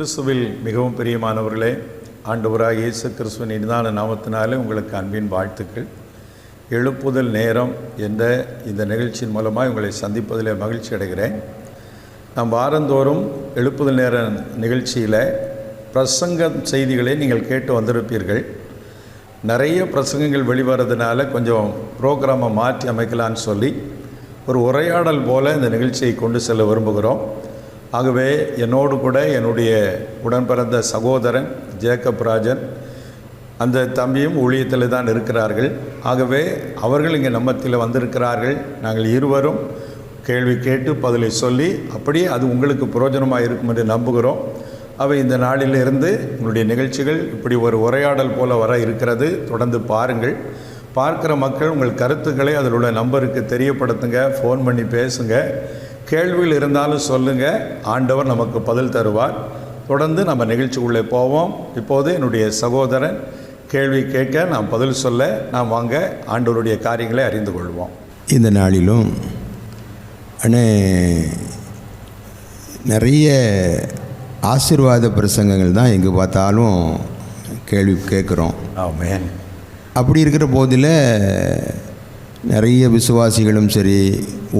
கிறிஸ்துவில் மிகவும் பிரியமானவர்களே ஆண்டவராக இயேசு கிறிஸ்துவின் இனிதான நாமத்தினாலே உங்களுக்கு அன்பின் வாழ்த்துக்கள். எழுப்புதல் நேரம் என்ற இந்த நிகழ்ச்சியின் மூலமாக உங்களை சந்திப்பதில் மகிழ்ச்சி அடைகிறேன். நாம் வாரந்தோறும் எழுப்புதல் நேர நிகழ்ச்சியில் பிரசங்க செய்திகளை நீங்கள் கேட்டு வந்திருப்பீர்கள். நிறைய பிரசங்கங்கள் வெளிவரதுனால கொஞ்சம் ப்ரோக்ராமை மாற்றி அமைக்கலான்னு சொல்லி ஒரு உரையாடல் போல் இந்த நிகழ்ச்சியை கொண்டு செல்ல விரும்புகிறோம். ஆகவே என்னோடு கூட என்னுடைய உடன் பிறந்த சகோதரன் ஜேக்கப் ராஜன் அந்த தம்பியும் ஊழியத்தில் தான் இருக்கிறார்கள். ஆகவே அவர்கள் இங்கே நம்மத்தில் வந்திருக்கிறார்கள். நாங்கள் இருவரும் கேள்வி கேட்டு பதிலை சொல்லி அப்படியே அது உங்களுக்கு பிரயோஜனமாக இருக்கும் என்று நம்புகிறோம். அவை இந்த நாளிலிருந்து உங்களுடைய நிகழ்ச்சிகள் இப்படி ஒரு உரையாடல் போல வர இருக்கிறது. தொடர்ந்து பாருங்கள். பார்க்குற மக்கள் உங்கள் கருத்துக்களை அதில் உள்ள நம்பருக்கு தெரியப்படுத்துங்க. ஃபோன் பண்ணி பேசுங்கள் கேள்விகள் இருந்தாலும் சொல்லுங்கள் ஆண்டவர் நமக்கு பதில் தருவார். தொடர்ந்து நம்ம நிகழ்ச்சிக்குள்ளே போவோம். இப்போது என்னுடைய சகோதரன் கேள்வி கேட்க நாம் பதில் சொல்ல நாம் வாங்க ஆண்டவருடைய காரியங்களை அறிந்து கொள்வோம். இந்த நாளிலும் அண்ணே நிறைய ஆசீர்வாத பிரசங்கங்கள் தான் எங்கே பார்த்தாலும் கேள்வி கேட்குறோம். ஆமென். அப்படி இருக்கிற போதில் நிறைய விசுவாசிகளும் சரி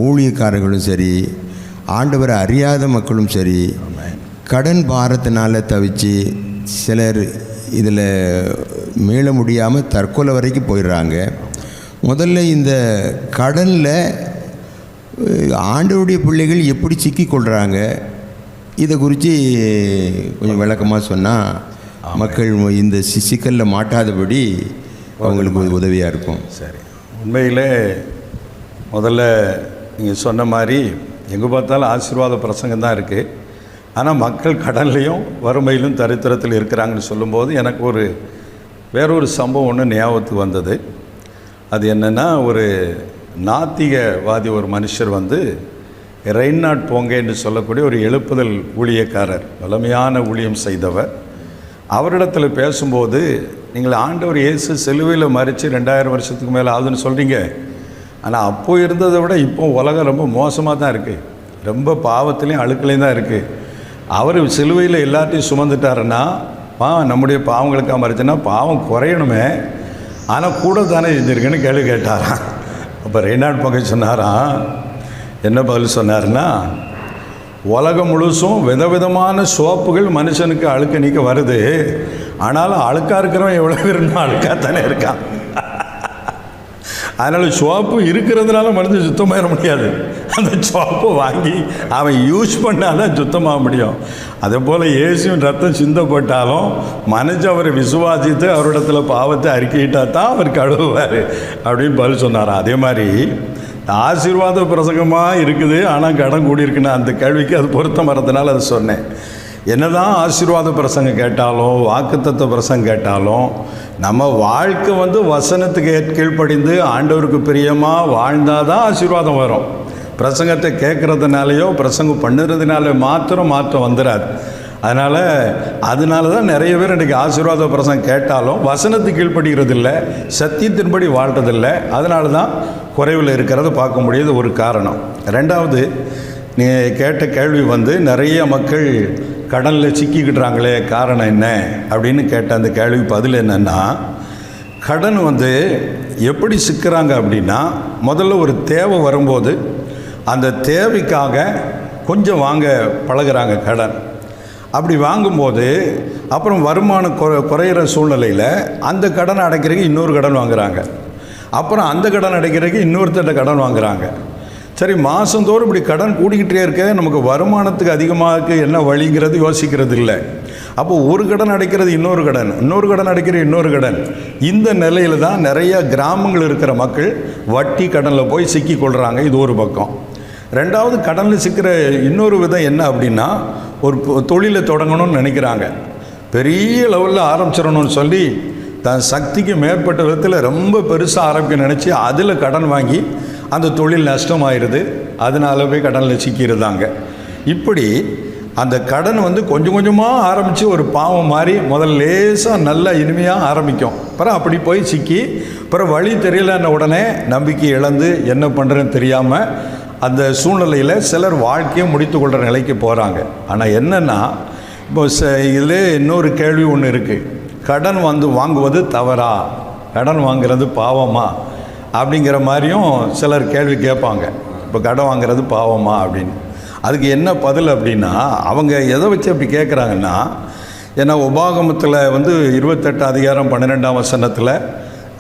ஊழியக்காரர்களும் சரி ஆண்டவரை அறியாத மக்களும் சரி கடன் பாரத்தினால் தவிச்சு சிலர் இதில் மீள முடியாமல் தற்கொலை வரைக்கும் போயிடுறாங்க. முதல்ல இந்த கடனில் ஆண்டவருடைய பிள்ளைகள் எப்படி சிக்கிக்கொள்கிறாங்க இதை குறித்து கொஞ்சம் விளக்கமாக சொன்னால் மக்கள் இந்த சிக்கல்ல மாட்டாதபடி அவங்களுக்கு உதவியாக இருக்கும். சரி. உண்மையிலே முதல்ல நீங்கள் சொன்ன மாதிரி எங்கே பார்த்தாலும் ஆசீர்வாத பிரசங்கம் தான் இருக்குது ஆனால் மக்கள் கடன்லையும் வறுமையிலும் தரித்திரத்தில் இருக்கிறாங்கன்னு சொல்லும்போது எனக்கு ஒரு வேறொரு சம்பவம் ஒன்று ஞாபகத்துக்கு வந்தது. அது என்னென்னா ஒரு நாத்திகவாதி ஒரு மனுஷர் வந்து ரெய்நாட் போங்க என்று சொல்லக்கூடிய ஒரு எழுப்புதல் ஊழியக்காரர் வலிமையான ஊழியம் செய்தவர். அவரிடத்தில் பேசும்போது நீங்கள் ஆண்டவர் இயேசு செலுவையில் மறித்து ரெண்டாயிரம் வருஷத்துக்கு மேலே ஆகுதுன்னு சொல்கிறீங்க ஆனால் அப்போது இருந்ததை விட இப்போ உலகம் ரொம்ப மோசமாக தான் இருக்குது ரொம்ப பாவத்துலேயும் அழுக்கலையும் தான் இருக்குது அவர் சிலுவையில் எல்லாத்தையும் சுமந்துட்டாருன்னா பா நம்முடைய பாவங்களுக்காக மறிச்சுன்னா பாவம் குறையணுமே. ஆனால் கூட தானே செஞ்சுருக்கேன்னு கேள்வி கேட்டாராம். அப்போ ரெய்னாட் பங்கை சொன்னாராம் என்ன பதில் சொன்னார்னா உலகம் முழுசும் விதவிதமான சோப்புகள் மனுஷனுக்கு அழுக்க நீக்க வருது. ஆனாலும் அழுக்காக இருக்கிறவன் எவ்வளோ பேர் இன்னும் அழுக்காக தானே இருக்கான். அதனால் சோப்பு இருக்கிறதுனால மனிதன் சுத்தமாக முடியாது. அந்த சோப்பை வாங்கி அவன் யூஸ் பண்ணாதான் சுத்தமாக முடியும். அதே போல் இயேசுவின் ரத்தம் சிந்தப்பட்டாலும் மனசு அவரை விசுவாசித்து அவரிடத்துல பாவத்தை அறிக்கையிட்டால் தான் அவர் கழுவுவார். அப்படின்னு பதில் சொன்னாராம் அதே மாதிரி ஆசீர்வாத பிரசங்கமாக இருக்குது ஆனால் கடன் கூடியிருக்குன்னு அந்த கேள்விக்கு அது பொருத்தம் வரதுனால அதை சொன்னேன். என்னதான் ஆசீர்வாத பிரசங்கம் கேட்டாலும் வாக்குத்தத்த பிரசங்கம் கேட்டாலும் நம்ம வாழ்க்கை வந்து வசனத்துக்கு ஏற் கீழ்ப்படிந்து ஆண்டவருக்கு பிரியமாக வாழ்ந்தால் தான் ஆசீர்வாதம் வரும். பிரசங்கத்தை கேட்குறதுனாலையோ பிரசங்கம் பண்ணுறதுனால மாத்திரம் மாற்றம் வந்துடாது அதனால் அதனால தான் நிறைய பேர் இன்றைக்கி ஆசீர்வாத பிரசங்கம் கேட்டாலும் வசனத்துக்கு கீழ்ப்படுகிறது இல்லை சத்தியத்தின்படி வாழ்கிறதில்ல அதனால தான் குறைவில் இருக்கிறத பார்க்க முடியாது ஒரு காரணம். ரெண்டாவது நீ கேட்ட கேள்வி வந்து நிறைய மக்கள் கடலில் சிக்கிக்கிட்டுறாங்களே காரணம் என்ன அப்படின்னு கேட்ட அந்த கேள்வி பதில் என்னென்னா கடன் வந்து எப்படி சிக்கிறாங்க அப்படின்னா முதல்ல ஒரு தேவை வரும்போது அந்த தேவைக்காக கொஞ்சம் வாங்க பழகுறாங்க கடன். அப்படி வாங்கும்போது அப்புறம் வருமானம் குறை குறையிற சூழ்நிலையில் அந்த கடன் அடைக்கிறதுக்கு இன்னொரு கடன் வாங்குறாங்க. அப்புறம் அந்த கடன் அடைக்கிறதுக்கு இன்னொருத்தட்ட கடன் வாங்குகிறாங்க சரி மாதந்தோறும் இப்படி கடன் கூடிக்கிட்டே இருக்க நமக்கு வருமானத்துக்கு அதிகமாக என்ன வழிங்கிறது யோசிக்கிறது இல்லை அப்போ ஒரு கடன் அடைக்கிறது இன்னொரு கடன் இன்னொரு கடன் அடைக்கிற இன்னொரு கடன். இந்த நிலையில் தான் நிறைய கிராமங்கள் இருக்கிற மக்கள் வட்டி கடனில் போய் சிக்கி கொள்கிறாங்க இது ஒரு பக்கம். ரெண்டாவது கடனில் சிக்கிற இன்னொரு விதம் என்ன அப்படின்னா ஒரு தொழிலை தொடங்கணும்னு நினைக்கிறாங்க. பெரிய லெவலில் ஆரம்பிச்சிடணும்னு சொல்லி தன் சக்திக்கு மேற்பட்ட விதத்தில் ரொம்ப பெருசாக ஆரம்பிக்க நினச்சி அதில் கடன் வாங்கி அந்த தொழில் நஷ்டமாயிருது. அதனால போய் கடனில் சிக்கியிருந்தாங்க இப்படி அந்த கடன் வந்து கொஞ்சம் கொஞ்சமாக ஆரம்பித்து ஒரு பாவம் மாதிரி முதல்ல லேசாக நல்லா இனிமையாக ஆரம்பிக்கும். அப்புறம் அப்படி போய் சிக்கி அப்புறம் வழி தெரியலன்ன உடனே நம்பிக்கை இழந்து என்ன பண்ணுறேன்னு தெரியாமல் அந்த சூழ்நிலையில் சிலர் வாழ்க்கையை முடித்து கொள்கிற நிலைக்கு போகிறாங்க ஆனால் என்னென்னா இப்போ ச இதில் இன்னொரு கேள்வி ஒன்று இருக்குது கடன் வந்து வாங்குவது தவறா? கடன் வாங்குறது பாவமாக அப்படிங்கிற மாதிரியும் சிலர் கேள்வி கேட்பாங்க. இப்போ கடன் வாங்குறது பாவமா அப்படின்னு. அதுக்கு என்ன பதில் அப்படின்னா அவங்க எதை வச்சு அப்படி கேட்குறாங்கன்னா ஏன்னா உபாகமத்தில் வந்து இருபத்தெட்டு அதிகாரம் பன்னிரெண்டாம் வசனத்தில்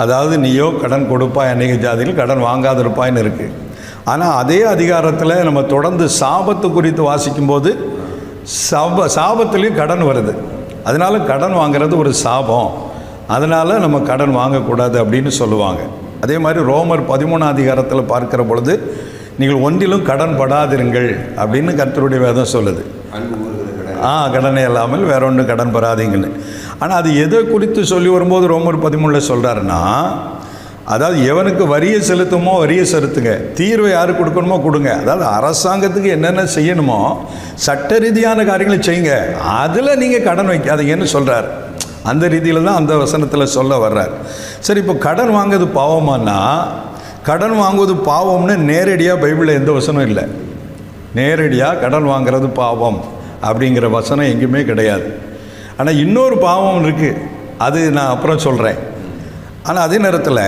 அதாவது நீயோ கடன் கொடுப்பா அநேக ஜாதிகள் கடன் வாங்காதிருப்பாய்ன்னு இருக்குது ஆனால் அதே அதிகாரத்தில் நம்ம தொடர்ந்து சாபத்து குறித்து வாசிக்கும்போது சாப சாபத்துலேயும் கடன் வருது. அதனால கடன் வாங்குறது ஒரு சாபம். அதனால் நம்ம கடன் வாங்கக்கூடாது அப்படின்னு சொல்லுவாங்க. அதே மாதிரி ரோமர் பதிமூணாம் அதிகாரத்தில் பார்க்கிற பொழுது நீங்கள் ஒன்றிலும் கடன் படாதிருங்கள் அப்படின்னு கர்த்தருடைய வேதம் சொல்லுது. ஆ கடனே இல்லாமல் வேற ஒன்று கடன் பெறாதீங்கன்னு ஆனால் அது எதை குறித்து சொல்லி வரும்போது ரோமர் பதிமூணில் சொல்கிறாருன்னா அதாவது எவனுக்கு வரியை செலுத்துமோ வரியை செலுத்துங்க. தீர்வை யாரு கொடுக்கணுமோ கொடுங்க. அதாவது அரசாங்கத்துக்கு என்னென்ன செய்யணுமோ சட்ட ரீதியான காரியங்களை செய்யுங்க. அதில் நீங்கள் கடன் வைக்காதீங்கன்னு சொல்கிறார் அந்த ரீதியில் தான் அந்த வசனத்தில் சொல்ல வர்றார். சரி இப்போ கடன் வாங்குறது பாவமானா கடன் வாங்குவது பாவம்னு நேரடியாக பைபிளில் எந்த வசனம் இல்லை. நேரடியாக கடன் வாங்குறது பாவம் அப்படிங்கிற வசனம் எங்கேயுமே கிடையாது. ஆனால் இன்னொரு பாவம் இருக்குது அது நான் அப்புறம் சொல்கிறேன் ஆனால் அதே நேரத்தில்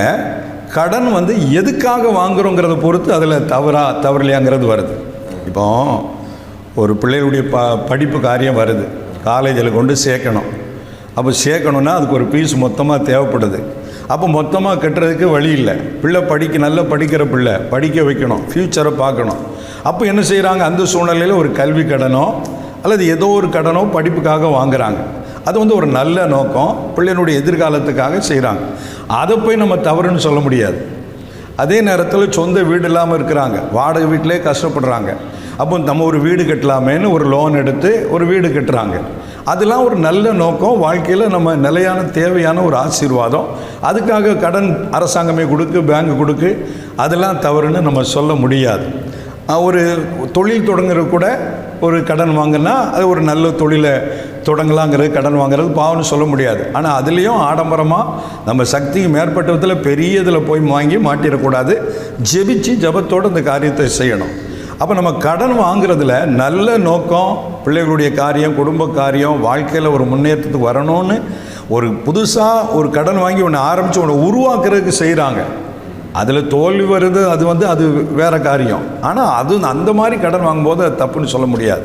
கடன் வந்து எதுக்காக வாங்குறோங்கிறத பொறுத்து அதில் தவறா தவறில்லையாங்கிறது வருது. இப்போ ஒரு பிள்ளைகளுடைய ப படிப்பு காரியம் வருது. காலேஜில் கொண்டு சேர்க்கணும். அப்போ சேர்க்கணுன்னா அதுக்கு ஒரு பீஸ் மொத்தமாக தேவைப்படுது. அப்போ மொத்தமாக கட்டுறதுக்கு வழி இல்லை. பிள்ளை படிக்க நல்லா படிக்கிற பிள்ளை படிக்க வைக்கணும் ஃப்யூச்சரை பார்க்கணும். அப்போ என்ன செய்கிறாங்க அந்த சூழ்நிலையில் ஒரு கல்வி கடனோ அல்லது ஏதோ ஒரு கடனோ படிப்புக்காக வாங்குறாங்க. அது வந்து ஒரு நல்ல நோக்கம். பிள்ளையினுடைய எதிர்காலத்துக்காக செய்கிறாங்க அதை போய் நம்ம தவறுன்னு சொல்ல முடியாது. அதே நேரத்தில் சொந்த வீடு இல்லாமல் இருக்கிறாங்க. வாடகை வீட்டிலே கஷ்டப்படுறாங்க. அப்போ நம்ம ஒரு வீடு கட்டலாமேன்னு ஒரு லோன் எடுத்து ஒரு வீடு கட்டுறாங்க. அதெல்லாம் ஒரு நல்ல நோக்கம். வாழ்க்கையில் நம்ம நிலையான தேவையான ஒரு ஆசீர்வாதம். அதுக்காக கடன் அரசாங்கமே கொடுக்கு பேங்க் கொடுக்கு. அதெல்லாம் தவறுன்னு நம்ம சொல்ல முடியாது. ஒரு தொழில் தொடங்குறது கூட ஒரு கடன் வாங்கினா அது ஒரு நல்ல தொழிலை தொடங்கலாங்கிறது கடன் வாங்குறது பாவம்னு சொல்ல முடியாது. ஆனால் அதுலேயும் ஆடம்பரமாக நம்ம சக்திக்கு மேற்பட்ட விதத்தில் பெரிய இதில் போய் வாங்கி மாட்டிடக்கூடாது. ஜெபிச்சு ஜபத்தோடு இந்த காரியத்தை செய்யணும். அப்போ நம்ம கடன் வாங்குறதுல நல்ல நோக்கம் பிள்ளைகளுடைய காரியம் குடும்ப காரியம் வாழ்க்கையில் ஒரு முன்னேற்றத்துக்கு வரணும்னு ஒரு புதுசாக ஒரு கடன் வாங்கி ஒன்று ஆரம்பித்து ஒன்று உருவாக்குறதுக்கு செய்கிறாங்க அதில் தோல்வி வருது அது வந்து அது வேறு காரியம். ஆனால் அது அந்த மாதிரி கடன் வாங்கும்போது அது தப்புன்னு சொல்ல முடியாது.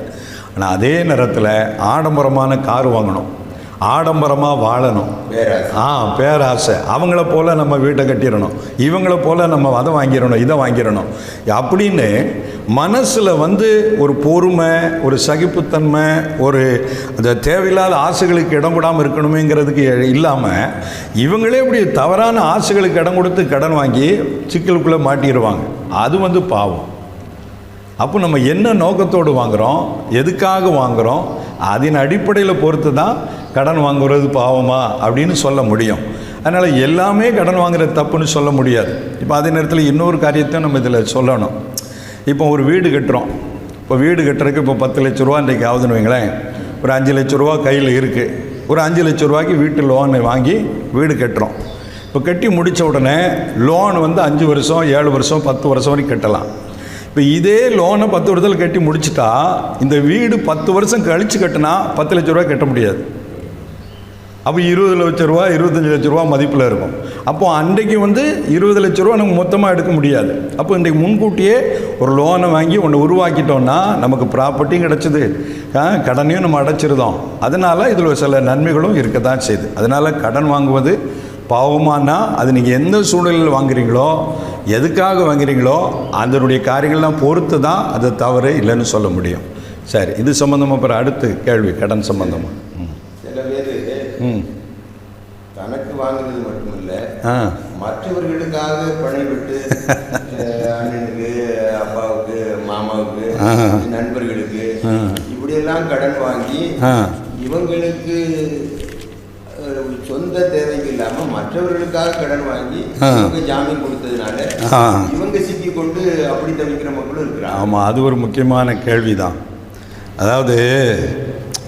ஆனால் அதே நேரத்தில் ஆடம்பரமான கார் வாங்கணும். ஆடம்பரமாக வாழணும். பேராசை. ஆ பேராசை. அவங்கள போல் நம்ம வீட்டை கட்டிடணும். இவங்கள போல் நம்ம அதை வாங்கிடணும் இதை வாங்கிடணும். அப்படின்னு மனசில் வந்து ஒரு பொறுமை ஒரு சகிப்புத்தன்மை ஒரு அந்த தேவையில்லாத ஆசைகளுக்கு இடம் கொடாமல் இருக்கணுமேங்கிறதுக்கு இல்லாமல் இவங்களே இப்படி தவறான ஆசைகளுக்கு இடம் கொடுத்து கடன் வாங்கி சிக்கலுக்குள்ளே மாட்டிடுவாங்க. அது வந்து பாவம். அப்போ நம்ம என்ன நோக்கத்தோடு வாங்குகிறோம் எதுக்காக வாங்குகிறோம் அதன் அடிப்படையில் பொறுத்து தான் கடன் வாங்குறது பாவமா அப்படின்னு சொல்ல முடியும். அதனால் எல்லாமே கடன் வாங்குறது தப்புன்னு சொல்ல முடியாது. இப்போ அதே நேரத்தில் இன்னொரு காரியத்தையும் நம்ம இதில் சொல்லணும். இப்போ ஒரு வீடு கட்டுறோம். இப்போ வீடு கட்டுறதுக்கு இப்போ பத்து லட்ச ரூபா இன்றைக்கு ஆகுதுன்னு வைங்களேன். ஒரு அஞ்சு லட்ச ரூபா கையில் இருக்குது ஒரு அஞ்சு லட்ச ரூபாய்க்கு வீட்டு லோன் வாங்கி வீடு கட்டுறோம். இப்போ கட்டி முடித்த உடனே லோன் வந்து அஞ்சு வருஷம் ஏழு வருஷம் பத்து வருஷம் வரைக்கும் கட்டலாம். இப்போ இதே லோனை பத்து வருஷத்தில் கட்டி முடிச்சிட்டா இந்த வீடு பத்து வருஷம் கழித்து கட்டினா பத்து லட்ச ரூபா கட்ட முடியாது. அப்போ இருபது லட்ச ரூபா இருபத்தஞ்சி லட்ச ரூபா மதிப்பில் இருக்கும். அப்போது அன்றைக்கு வந்து இருபது லட்ச ரூபா நம்ம மொத்தமாக எடுக்க முடியாது. அப்போ இன்றைக்கு முன்கூட்டியே ஒரு லோனை வாங்கி ஒன்று உருவாக்கிட்டோன்னா நமக்கு ப்ராப்பர்ட்டியும் கிடச்சிது. கடனையும் நம்ம அடைச்சிருந்தோம் அதனால் இதில் சில நன்மைகளும் இருக்க தான் செய்யுது அதனால் கடன் வாங்குவது பாவமானா அது நீங்கள் எந்த சூழ்நிலையில் வாங்குறீங்களோ எதுக்காக வாங்குறீங்களோ அதனுடைய காரியங்கள்லாம் பொறுத்து தான் அது தவறு இல்லைன்னு சொல்ல முடியும். சரி இது சம்மந்தமாக அப்புறம் அடுத்து கேள்வி கடன் சம்மந்தமாக ம். சில பேர் ம். தனக்கு வாங்குறது மட்டுமில்ல ஆ. மற்றவர்களுக்காக பணம் விட்டு அண்ணனுக்கு அப்பாவுக்கு மாமாவுக்கு. நண்பர்களுக்கு. இப்படியெல்லாம் கடன் வாங்கி ஆ. இவங்களுக்கு அஹ், சொந்த தேவைக்கு இல்லாம மற்றவர்களுக்காக கடன் வாங்கி ஜாமீன் கொடுத்ததுனால. இவங்க சிக்கி கொண்டு அப்படி தவிக்கிற மக்களும் இருக்கிறாங்க. ஆமாம் அது ஒரு முக்கியமான கேள்வி தான் அதாவது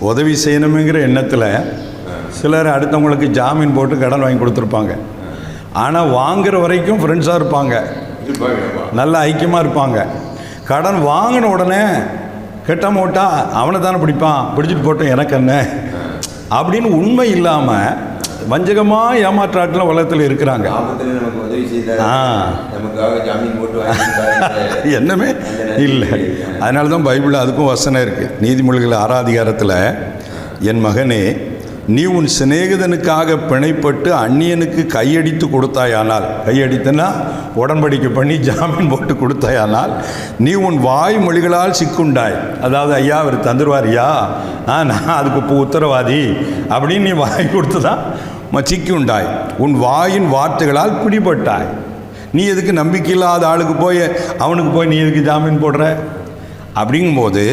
உதவி செய்யணுங்கிற எண்ணத்தில் சிலர் அடுத்தவங்களுக்கு ஜாமீன் போட்டு கடன் வாங்கி கொடுத்துருப்பாங்க. ஆனால் வாங்குற வரைக்கும் ஃப்ரெண்ட்ஸாக இருப்பாங்க. நல்ல ஐக்கியமாக இருப்பாங்க. கடன் வாங்கின உடனே கெட்டாம விட்டா அவனை தானே பிடிப்பான். பிடிச்சிட்டு போட்டோம் எனக்கு என்ன? அப்படின்னு உண்மை இல்லாமல் வஞ்சகமாக ஏமாற்றாட்டில் உலகத்தில் இருக்கிறாங்க. ஆ. நமக்காக ஜாமீன் போட்டு வாங்கி என்னமே? இல்லை. அதனால தான் பைபிளில் அதுக்கும் வசனம் இருக்குது நீதிமொழிகள் ஆறாதிகாரத்தில் என் மகனே நீ உன் சிநேகிதனுக்காக பிணைப்பட்டு அந்நியனுக்கு கையடித்து கொடுத்தாயானால் கையடித்தனா உடன்படிக்கை பண்ணி ஜாமீன் போட்டு கொடுத்தாயானால் நீ உன் வாய் மொழிகளால் சிக்குண்டாய். அதாவது ஐயா அவர் தந்துருவாரியா ஆ நான் அதுக்கு இப்போ உத்தரவாதி. அப்படின்னு நீ வாய் கொடுத்து தான் சிக்குண்டாய். உன் வாயின் வார்த்தைகளால் பிடிபட்டாய். நீ எதுக்கு நம்பிக்கை இல்லாத ஆளுக்கு போய் அவனுக்கு போய் நீ எதுக்கு ஜாமீன் போடுற? அப்படிங்கும்போது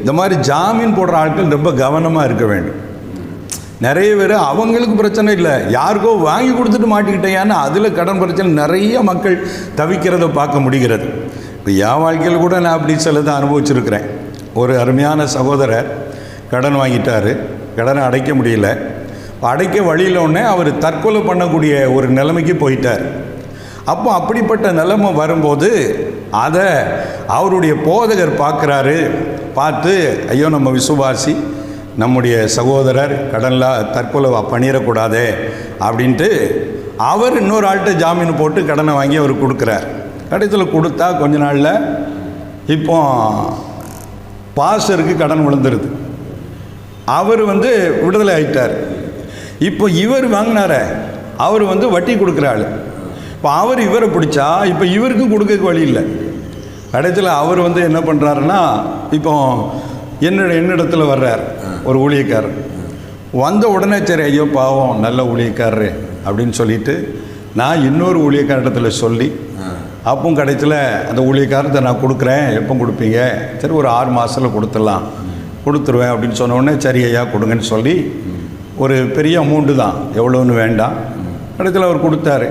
இந்த மாதிரி ஜாமீன் போடுற ஆட்கள் ரொம்ப கவனமாக இருக்க வேண்டும். நிறைய பேர் அவங்களுக்கு பிரச்சனை இல்லை. யாருக்கோ வாங்கி கொடுத்துட்டு மாட்டிக்கிட்டேயான்னு அதில் கடன் பிரச்சனை நிறைய மக்கள் தவிக்கிறத பார்க்க முடிகிறது. இப்போ என் வாழ்க்கையில் கூட நான் அப்படி சிலதை அனுபவிச்சிருக்கிறேன். ஒரு அருமையான சகோதரர் கடன் வாங்கிட்டார். கடனை அடைக்க முடியல. அடைக்க வழியில் உடனே அவர் தற்கொலை பண்ணக்கூடிய ஒரு நிலைமைக்கு போயிட்டார். அப்போ அப்படிப்பட்ட நிலைமை வரும்போது அதை அவருடைய போதகர் பார்க்குறாரு. பார்த்து ஐயோ நம்ம விசுவாசி நம்முடைய சகோதரர் கடனில் தற்கொலை பண்ணிடக்கூடாதே அப்படின்ட்டு அவர் இன்னொரு ஆள்கிட்ட ஜாமீன் போட்டு கடனை வாங்கி அவர் கொடுக்குறார். கடைசியில் கொடுத்தா கொஞ்ச நாளில் இப்போ பாஸ்டருக்கு கடன் விழுந்துருது. அவர் வந்து விடுதலை ஆகிட்டார் இப்போ இவர் வாங்கினார அவர் வந்து வட்டி கொடுக்குற ஆள். இப்போ அவர் இவரை பிடிச்சா இப்போ இவருக்கும் கொடுக்க வழி இல்லை. கடைசியில் அவர் வந்து என்ன பண்ணுறாருன்னா இப்போ என்னோட என்னிடத்தில் வர்றார். ஒரு ஊழியக்காரர். வந்த உடனே சரி ஐயோ பாவம் நல்ல ஊழியக்காரரு அப்படின்னு சொல்லிட்டு நான் இன்னொரு ஊழியக்காரிடத்துல சொல்லி அப்போ கடைசியில் அந்த ஊழியக்காரத்தை நான் கொடுக்குறேன் எப்போ கொடுப்பீங்க? சரி ஒரு ஆறு மாதத்தில் கொடுத்துடலாம். கொடுத்துருவேன் அப்படின்னு சொன்ன உடனே சரி ஐயா கொடுங்கன்னு சொல்லி ஒரு பெரிய அமௌண்ட்டு தான் எவ்வளோன்னு வேண்டாம். கடைசியில் அவர் கொடுத்தாரு.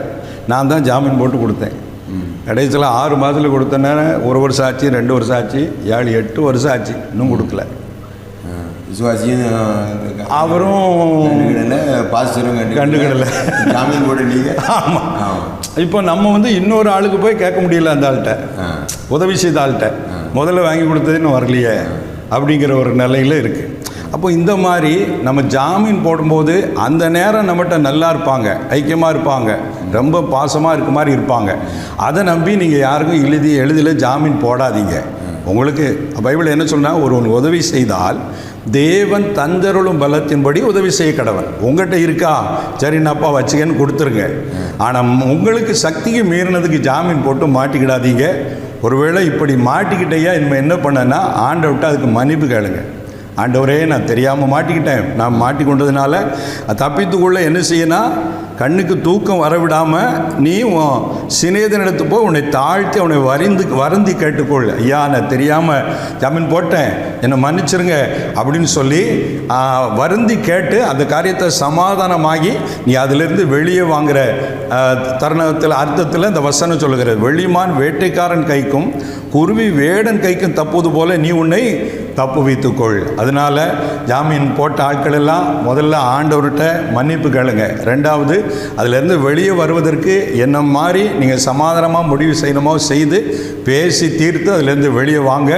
நான் தான் ஜாமீன் போட்டு கொடுத்தேன். கடைசியில் ஆறு மாதத்தில் கொடுத்தேன்னா ஒரு வருஷம் ஆச்சு ரெண்டு வருஷம் ஆச்சு ஏழு எட்டு வருஷம் ஆச்சு இன்னும் கொடுக்கல. விசுவாசியும் அவரும் பாஸ்டரும் கண்டுக்கிடல. ஜாமீன் போட நீங்கள் ஆமாம் இப்போ நம்ம வந்து இன்னொரு ஆளுக்கு போய் கேட்க முடியல அந்த ஆள்கிட்ட. உதவி செய்த ஆள்கிட்ட. முதல்ல வாங்கி கொடுத்தது இன்னும் வரலையே அப்படிங்கிற ஒரு நிலையில் இருக்குது அப்போ இந்த மாதிரி நம்ம ஜாமீன் போடும்போது அந்த நேரம் நம்மகிட்ட நல்லா இருப்பாங்க ஐக்கியமாக இருப்பாங்க ரொம்ப பாசமாக இருக்க மாதிரி இருப்பாங்க. அதை நம்பி நீங்கள் யாருக்கும் எழுதி எளிதில் ஜாமீன் போடாதீங்க. உங்களுக்கு பைபிள் என்ன சொன்னால் ஒரு உதவி செய்தால் தேவன் தந்தருளும் பலத்தின்படி உதவி செய்ய கடவன். உங்கள்கிட்ட இருக்கா? சரி அப்பா வச்சுக்கன்னு கொடுத்துருங்க. ஆனால் உங்களுக்கு சக்திக்கு மீறினதுக்கு ஜாமீன் போட்டு மாட்டிக்கிடாதீங்க. ஒருவேளை இப்படி மாட்டிக்கிட்டேயா? இனிமேல் என்ன பண்ணனா ஆண்டை விட்டு அதுக்கு மன்னிப்பு கேளுங்க. ஆண்டவரே நான் தெரியாமல் மாட்டிக்கிட்டேன். நான் மாட்டிக்கொண்டதுனால தப்பித்துக்குள்ளே என்ன செய்யணும் கண்ணுக்கு தூக்கம் வரவிடாமல் நீ உன் சிநேதனிடத்து போய் உன்னை தாழ்த்தி அவனை வரிந்து வருந்தி கேட்டுக்கொள். ஐயா நான் தெரியாமல் ஜாமீன் போட்டேன். என்னை மன்னிச்சிருங்க அப்படின்னு சொல்லி வருந்தி கேட்டு அந்த காரியத்தை சமாதானமாகி நீ அதிலிருந்து வெளியே வாங்குற தருணத்தில் அர்த்தத்தில் இந்த வசனம் சொல்லுகிறது. வெளிமான் வேட்டைக்காரன் கைக்கும் குருவி வேடன் கைக்கும் தப்புவது போல நீ உன்னை தப்பு வைத்துக்கொள். அதனால ஜாமீன் போட்ட ஆட்கள் எல்லாம் முதல்ல ஆண்டவர்கிட்ட மன்னிப்பு கேளுங்க. ரெண்டாவது அதுலேருந்து வெளியே வருவதற்கு என்ன மாதிரி நீங்கள் சமாதானமாக முடிவு செய்யணுமோ செய்து பேசி தீர்த்து அதுலேருந்து வெளியே வாங்க.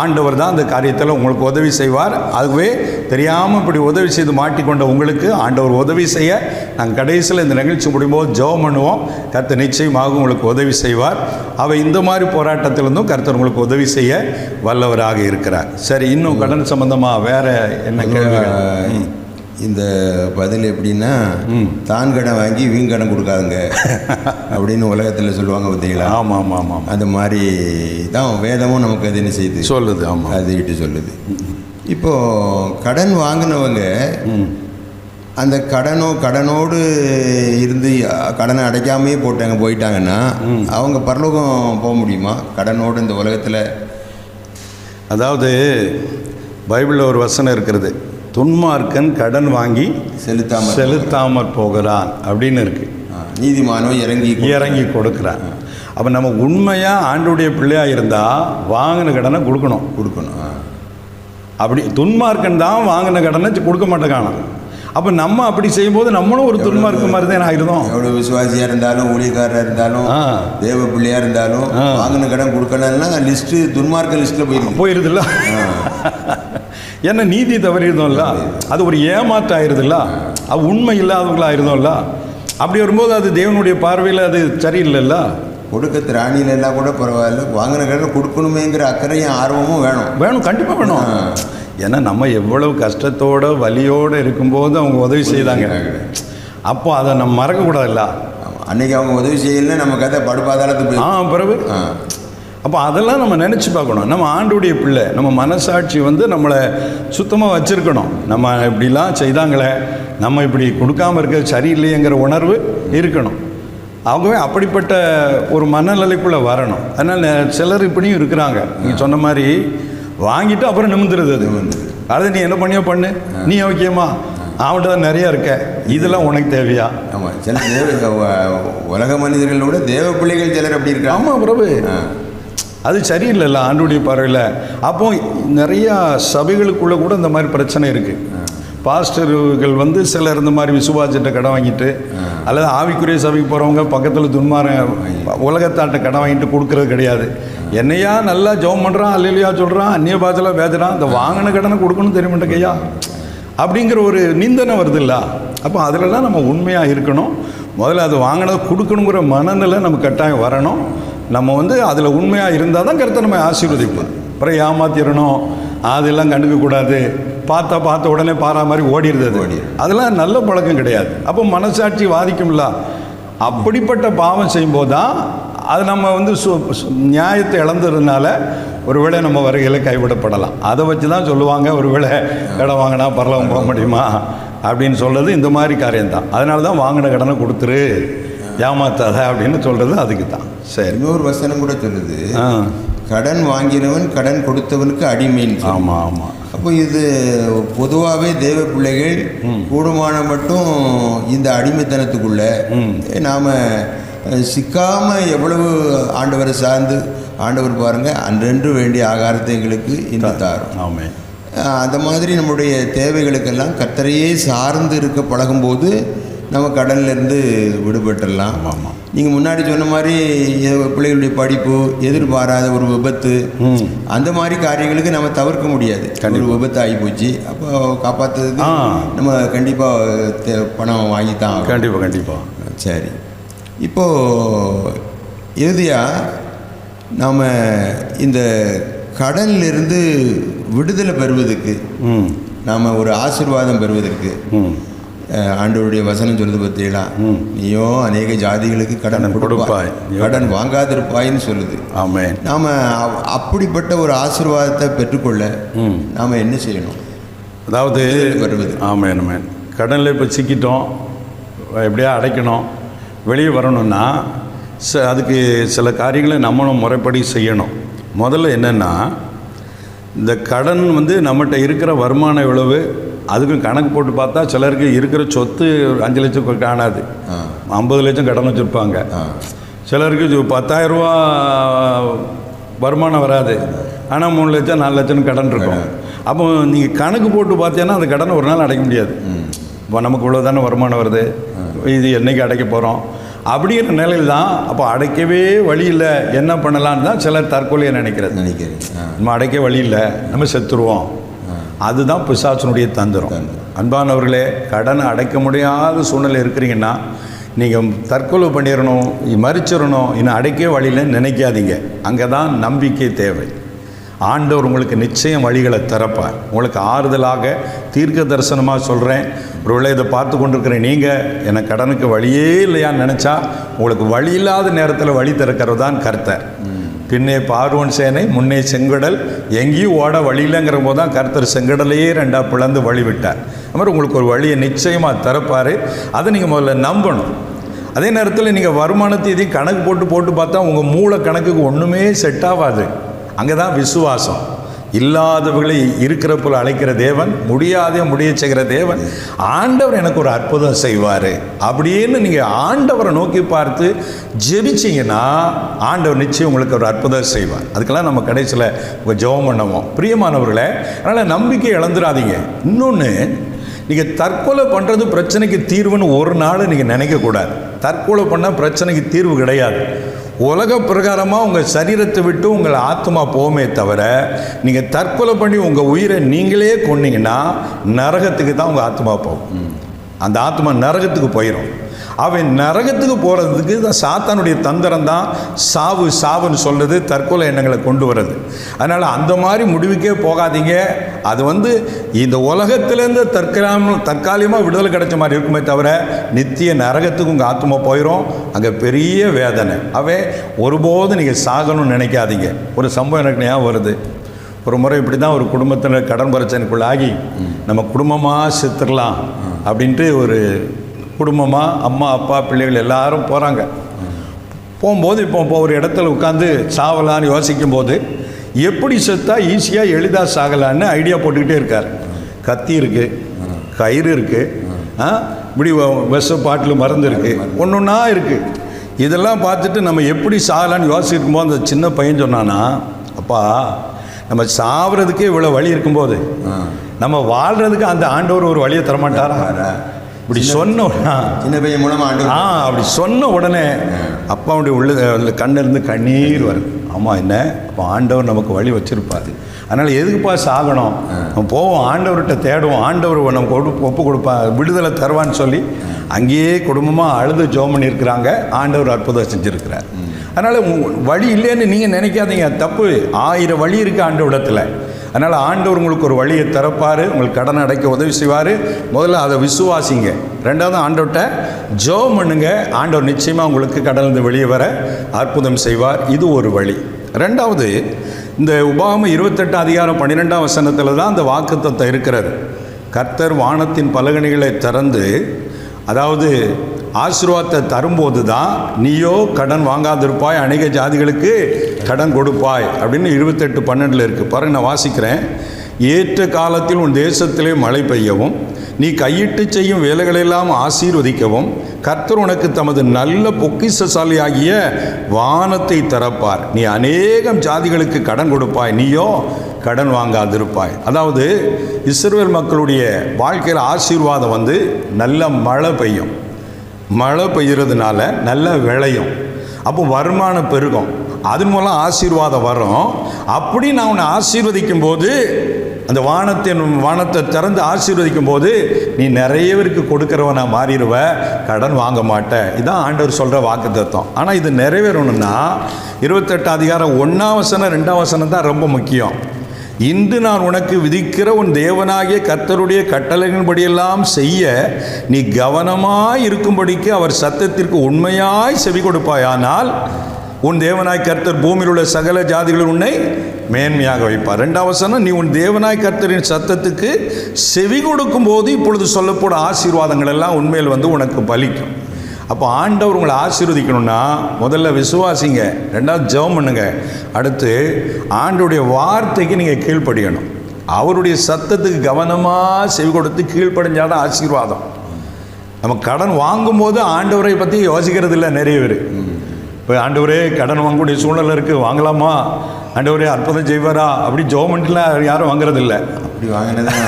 ஆண்டவர் தான் அந்த காரியத்தில் உங்களுக்கு உதவி செய்வார். அதுவே தெரியாமல் இப்படி உதவி செய்து மாட்டிக்கொண்ட உங்களுக்கு ஆண்டவர் உதவி செய்ய நாங்கள் கடைசியில் இந்த நிகழ்ச்சி முடியும்போது ஜெபம் பண்ணுவோம். கர்த்தர் நிச்சயமாக உங்களுக்கு உதவி செய்வார். அவை இந்த மாதிரி போராட்டத்திலிருந்தும் கர்த்தர் உங்களுக்கு உதவி செய்ய வல்லவராக இருக்கிறார். சரி இன்னும் கடன் சம்பந்தமாக வேற என்ன கேள்விகள்? ம். இந்த பதில் எப்படின்னா தான் கடன் வாங்கி வீண் கடன் கொடுக்காதுங்க. அப்படின்னு உலகத்தில் சொல்லுவாங்க பார்த்தீங்களா? ஆமாம் ஆமாம் ஆமாம் அந்த மாதிரி தான் வேதமும் நமக்கு அது என்ன செய்யுது சொல்லுது ஆமாம் அது இட்டு சொல்லுது. இப்போ கடன் வாங்கினவங்க அந்த கடனோ கடனோடு இருந்து கடனை அடைக்காமையே போட்டாங்க போயிட்டாங்கன்னா அவங்க பரலோகம் போக முடியுமா? கடனோடு இந்த உலகத்தில்? அதாவது பைபிளில் ஒரு வசனம் இருக்கிறது. துன்மார்க்கன் கடன் வாங்கி செலுத்தாமல் செலுத்தாமற் போகிறான் அப்படின்னு இருக்கு. ஆ, நீதிமானோ இறங்கி இறங்கி கொடுக்குறான். அப்போ நம்ம உண்மையாக ஆண்டுடைய பிள்ளையாக இருந்தால் வாங்கின கடனை கொடுக்கணும். கொடுக்கணும். அப்படி துன்மார்க்கன் தான் வாங்கின கடனை கொடுக்க மாட்டேங்கானான் அப்போ நம்ம அப்படி செய்யும்போது நம்மளும் ஒரு துன்மார்க்க மாதிரி தான் ஆயிருந்தோம். எவ்வளோ விசுவாசியாக இருந்தாலும் ஊழியக்காரராக இருந்தாலும். தேவ பிள்ளையாக இருந்தாலும். வாங்கின கடன் கொடுக்கலன்னா லிஸ்ட்டு துன்மார்க்க லிஸ்ட்டில் போயிருக்கு போயிருதுல்ல? ஏன்னா நீதி தவறியிருந்தோம்ல? அது ஒரு ஏமாற்றம் ஆயிருதுல்ல அது உண்மை இல்லாதவங்களா ஆயிருந்தோம்ல அப்படி வரும்போது அது தேவனுடைய பார்வையில் அது சரியில்லைல்ல? கொடுக்க திராணியில எல்லாம் கூட பரவாயில்ல. வாங்கின கடன் கொடுக்கணுமேங்கிற அக்கறையும் ஆர்வமும் வேணும். வேணும் கண்டிப்பாக வேணும். ஏன்னா நம்ம எவ்வளவு கஷ்டத்தோட வலியோடு இருக்கும்போது அவங்க உதவி செய்தாங்க. அப்போ அதை நம்ம மறக்கக்கூடாதுல்ல. அன்னைக்கு அவங்க உதவி செய்யலைன்னா நம்ம கதை படுபாதாளத்துக்கு ஆ பிறகு? ஆ. அப்போ அதெல்லாம் நம்ம நினச்சி பார்க்கணும். நம்ம ஆண்டுடைய பிள்ளை நம்ம மனசாட்சி வந்து நம்மளை சுத்தமாக வச்சுருக்கணும். நம்ம இப்படிலாம் செய்தாங்களே நம்ம இப்படி கொடுக்காம இருக்கிறது சரியில்லையேங்கிற உணர்வு இருக்கணும். ஆகவே அப்படிப்பட்ட ஒரு மனநிலைக்குள்ளே வரணும். அதனால் சிலர் இப்படியும் இருக்கிறாங்க. நீங்கள் சொன்ன மாதிரி வாங்கிட்டு அப்புறம் நிமிந்துருது அது அடுத்து நீ என்ன பண்ணியோ பண்ணு. நீ ஓகேம்மா அவன்கிட்ட தான் நிறையா இருக்க. இதெல்லாம் உனக்கு தேவையா? ஆமாம் சில உலக மனிதர்கள் விட தேவ பிள்ளைகள் சிலர் அப்படி இருக்காங்க ஆமாம் பிரபு. அது சரியில்லைல்ல ஆண்டுடைய பார்வையில். அப்போ நிறையா சபைகளுக்குள்ளே கூட இந்த மாதிரி பிரச்சனை இருக்குது பாஸ்டர்கள் வந்து சிலர் இந்த மாதிரி விசுவாசிட்ட கடன் வாங்கிட்டு அல்லது ஆவிக்குரிய சபைக்கு போகிறவங்க பக்கத்தில் துன்மார உலகத்தாட்ட கடன் வாங்கிட்டு கொடுக்கறது கிடையாது. என்னையா நல்லா ஜெபம் பண்ணுறான் அல்லையா சொல்கிறான் அந்நிய பாத்தில் பேசுகிறான் இந்த வாங்கின கடனை கொடுக்கணும் தெரியுமாட்டேங்கையா அப்படிங்கிற ஒரு நிந்தனை வருதுல்ல அப்போ அதிலலாம் நம்ம உண்மையாக இருக்கணும். முதல்ல அது வாங்கினதை கொடுக்கணுங்கிற மனநிலை நம்ம கட்டாயம் வரணும். நம்ம வந்து அதில் உண்மையாக இருந்தால் தான் கருத்தை நம்ம ஆசீர்வதிப்போம் அப்புறம் ஏமாத்திடணும் அதெல்லாம் கண்டுக்கக்கூடாது பார்த்தா பார்த்த உடனே பாரா மாதிரி ஓடிடுது. ஓடிடுது. அதெல்லாம் நல்ல பழக்கம் கிடையாது. அப்போ மனசாட்சி வாதிக்கும்ல. அப்படிப்பட்ட பாவம் செய்யும்போது தான் அது நம்ம வந்து சு நியாயத்தை இழந்ததுனால ஒருவேளை நம்ம வருகையில் கைவிடப்படலாம். அதை வச்சு தான் சொல்லுவாங்க ஒருவேளை கடன் வாங்கினா பரலவம் போக முடியுமா? அப்படின்னு சொல்கிறது இந்த மாதிரி காரியம்தான். அதனால தான் வாங்கின கடனை கொடுத்துரு. ஏமாத்தாத அப்படின்னு சொல்கிறது அதுக்கு தான் சரி இன்னொரு வசனம் கூட சொல்லுது. கடன் வாங்கினவன் கடன் கொடுத்தவனுக்கு அடிமைன்னு. ஆமாம் ஆமாம் அப்போ இது பொதுவாகவே தேவ பிள்ளைகள் கூடுமான மட்டும் இந்த அடிமைத்தனத்துக்குள்ள. நாம் சிக்காம எவ்வளவு ஆண்டவரை சார்ந்து ஆண்டவர் பாருங்க அன்றென்று வேண்டிய ஆகாரத்தை எங்களுக்கு இந்த தாரும். அஹ் அந்த மாதிரி நம்முடைய தேவைகளுக்கெல்லாம் கர்த்தரையே சார்ந்து இருக்க பழகும்போது நம்ம கடல்ல இருந்து விடுபட்டுடலாம். ஆமாம் நீங்கள் முன்னாடி சொன்ன மாதிரி பிள்ளைகளுடைய படிப்பு எதிர்பாராத ஒரு விபத்து அந்த மாதிரி காரியங்களுக்கு நம்ம தவிர்க்க முடியாது. ஒரு விபத்து ஆகி போச்சு அப்போ காப்பாற்றுறதுக்கு ஆ. நம்ம கண்டிப்பாக பணம் வாங்கி தான். கண்டிப்பாக கண்டிப்பாக சரி. இப்போது இறுதியாக நாம் இந்த கடனிலிருந்து விடுதலை பெறுவதற்கு நாம் ஒரு ஆசீர்வாதம் பெறுவதற்கு ம். ஆண்டவருடைய வசனம் சொல்லுது பார்த்தீங்களா? ம். நீயோ அநேக ஜாதிகளுக்கு கடன் கொடுப்பாய். கடன் வாங்காதிருப்பாயின்னு சொல்லுது. ஆமென். நாம் அப்படிப்பட்ட ஒரு ஆசீர்வாதத்தை பெற்றுக்கொள்ள ம். நாம் என்ன செய்யணும்? அதாவது வருவது. ஆமாம் ஆமாம் கடனில் இப்போ சிக்கிட்டோம். எப்படியா அடைக்கணும்? வெளியே வரணும்னா ச அதுக்கு சில காரியங்களை நம்மளும் முறைப்படி செய்யணும். முதல்ல என்னென்னா இந்த கடன் வந்து நம்மகிட்ட இருக்கிற வருமானம் எவ்வளவு? அதுக்கும் கணக்கு போட்டு பார்த்தா சிலருக்கு இருக்கிற சொத்து அஞ்சு லட்சம் காணாது. ஐம்பது லட்சம் கடன் வச்சுருப்பாங்க. சிலருக்கு இது பத்தாயிரம் ரூபா வருமானம் வராது. ஆனால் மூணு லட்சம் நாலு லட்சம் கடன் இருக்கும். அப்போ நீங்கள் கணக்கு போட்டு பார்த்தீங்கன்னா அந்த கடனை ஒரு நாள் அடைக்க முடியாது. இப்போ நமக்கு இவ்வளோ தானே வருமானம் வருது. இது என்னைக்கு அடைக்க போகிறோம் அப்படிங்கிற நிலையில் தான் அப்போ அடைக்கவே வழி இல்லை. என்ன பண்ணலான்னு தான் சிலர் தற்கொலையை நினைக்கிறது. நினைக்கிறேன் நம்ம அடைக்க வழி இல்லை. நம்ம செத்துருவோம். அதுதான் பிசாசனுடைய தந்திரம். அன்பானவர்களே கடனை அடைக்க முடியாத சூழ்நிலை இருக்கிறீங்கன்னா நீங்கள் தற்கொலை பண்ணிடணும் மறிச்சிடணும் இன்னும் அடைக்க வழியிலன்னு நினைக்காதீங்க. அங்கே தான் நம்பிக்கை தேவை. ஆண்டவர் உங்களுக்கு நிச்சயம் வழிகளை திறப்பார். உங்களுக்கு ஆறுதலாக தீர்க்க தரிசனமாக சொல்கிறேன் ஒருவேளை இதை பார்த்து கொண்டிருக்கிற நீங்கள் எனக்கு கடனுக்கு வழியே இல்லையான்னு நினச்சா உங்களுக்கு வழி இல்லாத நேரத்தில் வழி திறக்கிறது தான் கர்த்தர். பின்னே பார்வன் சேனை முன்னே செங்கடல். எங்கேயும் ஓட வழியிலங்கிற போது தான் கருத்தர் செங்கடலையே ரெண்டாக பிளந்து வழி விட்டார் அது மாதிரி உங்களுக்கு ஒரு வழியை நிச்சயமாக திறப்பார் அதை நீங்கள் முதல்ல நம்பணும். அதே நேரத்தில் நீங்கள் வருமானத்தை இதையும் கணக்கு போட்டு போட்டு பார்த்தா உங்கள் மூளை கணக்குக்கு ஒன்றுமே செட் ஆகாது. அங்கே தான் விசுவாசம். இல்லாதவர்களை இருக்கிற போல் அழைக்கிற தேவன் முடியாத முடிய செய்கிற தேவன் ஆண்டவர் எனக்கு ஒரு அற்புதம் செய்வார். அப்படின்னு நீங்கள் ஆண்டவரை நோக்கி பார்த்து ஜெபிச்சிங்கன்னா ஆண்டவர் நிச்சயம் உங்களுக்கு ஒரு அற்புதம் செய்வார். அதுக்கெல்லாம் நம்ம கடைசியில் ஜெபம் பண்ணுவோம். பிரியமானவர்களை அதனால் நம்பிக்கை இழந்துடாதீங்க. இன்னொன்று நீங்கள் தற்கொலை பண்ணுறது பிரச்சனைக்கு தீர்வுன்னு ஒரு நாள் நீங்கள் நினைக்கக்கூடாது. தற்கொலை பண்ணால் பிரச்சனைக்கு தீர்வு கிடையாது. உலக பிரகாரமாக உங்கள் சரீரத்தை விட்டு உங்கள் ஆத்மா போமே தவிர நீங்கள் தற்கொலை பண்ணி உங்கள் உயிரை நீங்களே கொன்னீங்கன்னா நரகத்துக்கு தான் உங்கள் ஆத்மா போகும். அந்த ஆத்மா நரகத்துக்கு போயிடும் அவன் நரகத்துக்கு போகிறதுக்கு தான் சாத்தானுடைய தந்திரம் தான் சாவு சாவுன்னு சொல்கிறது தற்கொலை எண்ணங்களை கொண்டு வர்றது. அதனால் அந்த மாதிரி முடிவுக்கே போகாதீங்க. அது வந்து இந்த உலகத்திலேருந்து தற்காலம் தற்காலிகமாக விடுதலை கிடைச்ச மாதிரி இருக்குமே தவிர நித்திய நரகத்துக்கு உங்கள் ஆத்மா போயிடும் அங்கே பெரிய வேதனை. அவன் ஒருபோதும் நீங்கள் சாகணும்னு நினைக்காதீங்க. ஒரு சம்பவம் எனக்கு ஞாபகம் வருது. ஒரு முறை இப்படி தான் ஒரு குடும்பத்தினர் கடன் பிரச்சனைக்குள்ளாகி நம்ம குடும்பமாக செத்துடலாம் அப்படின்ட்டு ஒரு குடும்பமாக அம்மா அப்பா பிள்ளைகள் எல்லாரும் போகிறாங்க போகும்போது இப்போ இப்போ ஒரு இடத்துல உட்காந்து சாவலான்னு யோசிக்கும் போது எப்படி செத்தா ஈஸியாக எளிதாக சாகலான்னு ஐடியா போட்டுக்கிட்டே இருக்கார். கத்தி இருக்குது கயிறு இருக்குது ஆ இப்படி வ- விஷ பாட்டில் மருந்து இருக்குது ஒன்று ஒன்றா இருக்குது இதெல்லாம் பார்த்துட்டு நம்ம எப்படி சாகலான்னு யோசிக்கும் அந்த சின்ன பையன் சொன்னான்னா அப்பா நம்ம சாவறதுக்கே இவ்வளோ வழி இருக்கும்போது நம்ம வாழ்கிறதுக்கு அந்த ஆண்டவர் ஒரு வழியை தரமாட்டாரா? இப்படி சொன்ன உடனே சின்ன பையன் மூலமா ஆண்டு ஆ அப்படி சொன்ன உடனே அப்பாவுடைய உள்ள கண்ணிலிருந்து கண்ணீர் வருது ஆமாம் என்ன? அப்போ ஆண்டவர் நமக்கு வழி வச்சிருப்பாரு. அதனால் எதுக்குப்பா சாகணும்? நம்ம போவோம் ஆண்டவர்கிட்ட தேடுவோம் ஆண்டவர் நம்ம கொடு ஒப்பு கொடுப்பா விடுதலை தருவான்னு சொல்லி அங்கேயே குடும்பமாக அழுது ஜோம் பண்ணியிருக்கிறாங்க. ஆண்டவர் அற்புதம் செஞ்சுருக்கிறார். அதனால் வழி இல்லைன்னு நீங்கள் நினைக்காதீங்க. தப்பு. ஆயிரம் வழி இருக்குது ஆண்டவிடத்தில் அதனால் ஆண்டவர் உங்களுக்கு ஒரு வழியை திறப்பார் உங்களுக்கு கடன் அடைக்க உதவி செய்வார். முதல்ல அதை விசுவாசிங்க. ரெண்டாவது ஆண்டவர்கிட்ட ஜெபம் பண்ணுங்க. ஆண்டவர் நிச்சயமாக உங்களுக்கு கடலிருந்து வெளியே வர அற்புதம் செய்வார். இது ஒரு வழி. ரெண்டாவது இந்த உபாம இருபத்தெட்டு அதிகாரம் பன்னிரெண்டாம் வசனத்தில் தான் அந்த வாக்குத்தத்தை இருக்கிறது. கர்த்தர் வானத்தின் பலகணிகளை திறந்து அதாவது ஆசீர்வாதத்தை தரும்போது தான் நீயோ கடன் வாங்காதிருப்பாய் அநேக ஜாதிகளுக்கு கடன் கொடுப்பாய் அப்படின்னு இருபத்தெட்டு பன்னெண்டில் இருக்குது பாருங்க நான் வாசிக்கிறேன். ஏற்ற காலத்தில் உன் தேசத்திலே மழை பெய்யவும் நீ கையிட்டு செய்யும் வேலைகளெல்லாம் ஆசீர்வதிக்கவும் கர்த்தர் உனக்கு தமது நல்ல பொக்கிஷசாலியாகிய வானத்தை திறப்பார். நீ அநேகம் ஜாதிகளுக்கு கடன் கொடுப்பாய். நீயோ கடன் வாங்காதிருப்பாய். அதாவது இஸ்ரேல் மக்களுடைய வாழ்க்கையில் ஆசீர்வாதம் வந்து நல்ல மழை பெய்யும். மழை பெய்கிறதுனால நல்ல விளையும். அப்போ வருமானம் பெருகும். அது மூலம் ஆசீர்வாதம் வரும். அப்படி நான் உன்னை ஆசீர்வதிக்கும் போது அந்த வானத்தின் வானத்தை திறந்து ஆசீர்வதிக்கும் போது நீ நிறைய பேருக்கு கொடுக்குறவனா மாறிடுவ கடன் வாங்க மாட்ட. இதான் ஆண்டவர் சொல்கிற வாக்கு தத்துவம் ஆனால் இது நிறைவேறணும்னா இருபத்தெட்டு அதிகாரம் ஒன்றாம் வசனம் ரெண்டாம் வசனம் தான் ரொம்ப முக்கியம். இன்று நான் உனக்கு விதிக்கிற உன் தேவனாகிய கர்த்தருடைய கட்டளைகளின்படியெல்லாம் செய்ய நீ கவனமாய் இருக்கும்படிக்கு அவர் சத்தத்திற்கு உண்மையாய் செவி கொடுப்பாயானால் உன் தேவனாய் கர்த்தர் பூமியில் உள்ள சகல ஜாதிகளும் உன்னை மேன்மையாக வைப்பார். ரெண்டாம் வசனம் நீ உன் தேவனாய் கர்த்தரின் சத்தத்துக்கு செவி கொடுக்கும் போது இப்பொழுது சொல்லப்போட ஆசீர்வாதங்கள் எல்லாம் உண்மையில் வந்து உனக்கு பலிக்கும். அப்போ ஆண்டவர் உங்களை ஆசீர்வதிக்கணும்னா முதல்ல விசுவாசிங்க ரெண்டாவது ஜெபம் பண்ணுங்க. அடுத்து ஆண்டவுடைய வார்த்தைக்கு நீங்கள் கீழ்ப்படியணும். அவருடைய சத்தத்துக்கு கவனமாக செவி கொடுத்து கீழ்ப்படிஞ்சாதான் ஆசீர்வாதம். நம்ம கடன் வாங்கும்போது ஆண்டவரை பற்றி யோசிக்கிறது இல்லை நிறைய பேர். இப்போ ஆண்டவரே கடன் வாங்கக்கூடிய சூழ்நிலை இருக்குது வாங்கலாமா? ஆண்டவரே அற்புதம் செய்வாரா? அப்படி ஜோமெண்ட்லாம் யாரும் வாங்குறதில்ல. அப்படி வாங்கினதான்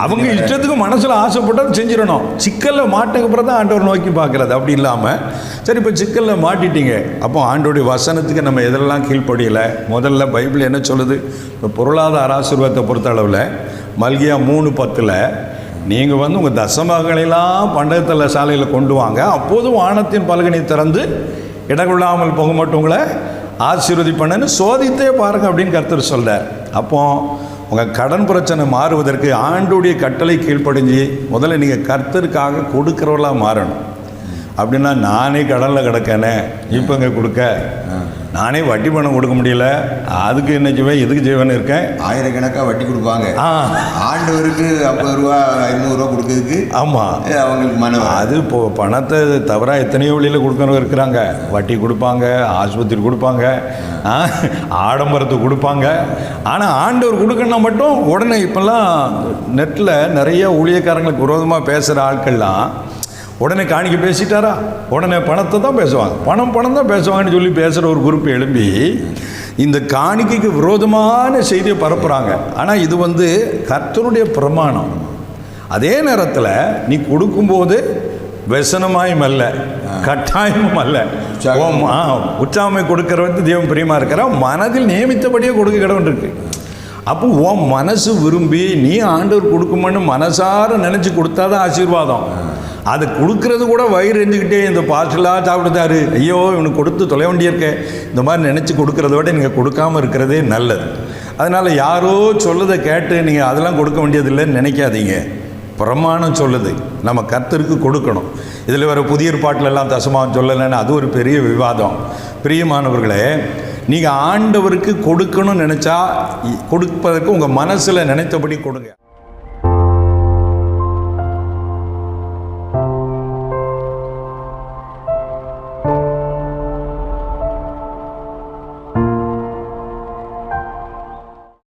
அவங்க இஷ்டத்துக்கு மனசில் ஆசைப்பட்டால் செஞ்சிடணும். சிக்கலில் மாட்டதுக்கு அப்புறம் தான் ஆண்டவர் நோக்கி பார்க்குறது. அப்படி இல்லாமல் சரி இப்போ சிக்கலில் மாட்டிட்டீங்க. அப்போ ஆண்டோடைய வசனத்துக்கு நம்ம எதெல்லாம் கீழ்ப்படியலை? முதல்ல பைபிள் என்ன சொல்லுது? இப்போ பொருளாதார ஆசீர்வாதத்தை பொறுத்த அளவில் மல்கியா மூணு பத்தில் நீங்கள் வந்து உங்கள் தசமகளெல்லாம் பண்டகத்தில் சாலையில் கொண்டு வாங்க. அப்போது வானத்தின் பலகனை திறந்து இடங்கொள்ளாமல் போக மட்டும் உங்களை ஆசீர்வதிப்பண்ணன்னு சோதித்தே பாருங்க அப்படின்னு கருத்தர் சொல்கிறார் அப்போ உங்கள் கடன் பிரச்சனை மாறுவதற்கு ஆண்டுடைய கட்டளை கீழ்ப்படிஞ்சு முதல்ல நீங்கள் கர்த்தருக்காக கொடுக்குறவர்களாக மாறணும். அப்படின்னா நானே கடனில் கிடக்கேனே இப்போ இங்கே கொடுக்க? நானே வட்டி பணம் கொடுக்க முடியல. அதுக்கு என்ன செய்வேன்? எதுக்கு செய்வேன்னு இருக்கேன்? ஆயிரக்கணக்காக வட்டி கொடுப்பாங்க. ஆ. ஆண்டவருக்கு ஐம்பது ரூபா ஐநூறுரூவா கொடுக்கறதுக்கு ஆமாம் அவங்களுக்கு மனம். அது இப்போ பணத்தை தவிர எத்தனையோ வழியில் கொடுக்குறவங்க இருக்கிறாங்க. வட்டி கொடுப்பாங்க ஆஸ்பத்திரி கொடுப்பாங்க ஆ, ஆடம்பரத்துக்கு கொடுப்பாங்க. ஆனால் ஆண்டவர் கொடுக்கணும்னா மட்டும் உடனே இப்போல்லாம் நெட்டில் நிறைய ஊழியக்காரங்களுக்கு விரோதமாக பேசுகிற ஆட்கள்லாம் உடனே காணிக்க பேசிட்டாரா? உடனே பணத்தை தான் பேசுவாங்க. பணம் பணம் தான் பேசுவாங்கன்னு சொல்லி பேசுகிற ஒரு குரூப் எழும்பி இந்த காணிக்கைக்கு விரோதமான செய்தியை பரப்புகிறாங்க ஆனால் இது வந்து கர்த்தனுடைய பிரமாணம். அதே நேரத்தில் நீ கொடுக்கும்போது வெசனமாயும் அல்ல கட்டாயமும் அல்ல. உற்றாமை கொடுக்கறது தேவன் பிரியமாக இருக்கிறா மனதில் நியமித்தபடியே கொடுக்க கடவுள் இருக்கு. அப்போ உன் மனசு விரும்பி நீ ஆண்டவர் கொடுக்குமான்னு மனசார நினச்சி கொடுத்தாதான் ஆசீர்வாதம். அது கொடுக்கறது கூட வயிறு எரிஞ்சுக்கிட்டே இந்த பார்சலாக சாப்பிடுதாரு. ஐயோ இவனுக்கு கொடுத்து தொலை வேண்டியிருக்க இந்த மாதிரி நினச்சி கொடுக்கறத விட நீங்கள் கொடுக்காம இருக்கிறதே நல்லது. அதனால் யாரோ சொல்லதை கேட்டு நீங்கள் அதெல்லாம் கொடுக்க வேண்டியதில்லைன்னு நினைக்காதீங்க. பிரமாணம் சொல்லுது. நம்ம கர்த்தருக்கு கொடுக்கணும். இதில் வர புதிய பாட்டிலெல்லாம் தசமாவும் சொல்லலைன்னு அது ஒரு பெரிய விவாதம். பிரியமானவர்களே நீங்கள் ஆண்டவருக்கு கொடுக்கணும்னு நினச்சா கொடுப்பதற்கு உங்கள் மனசில் நினைத்தபடி கொடுங்க.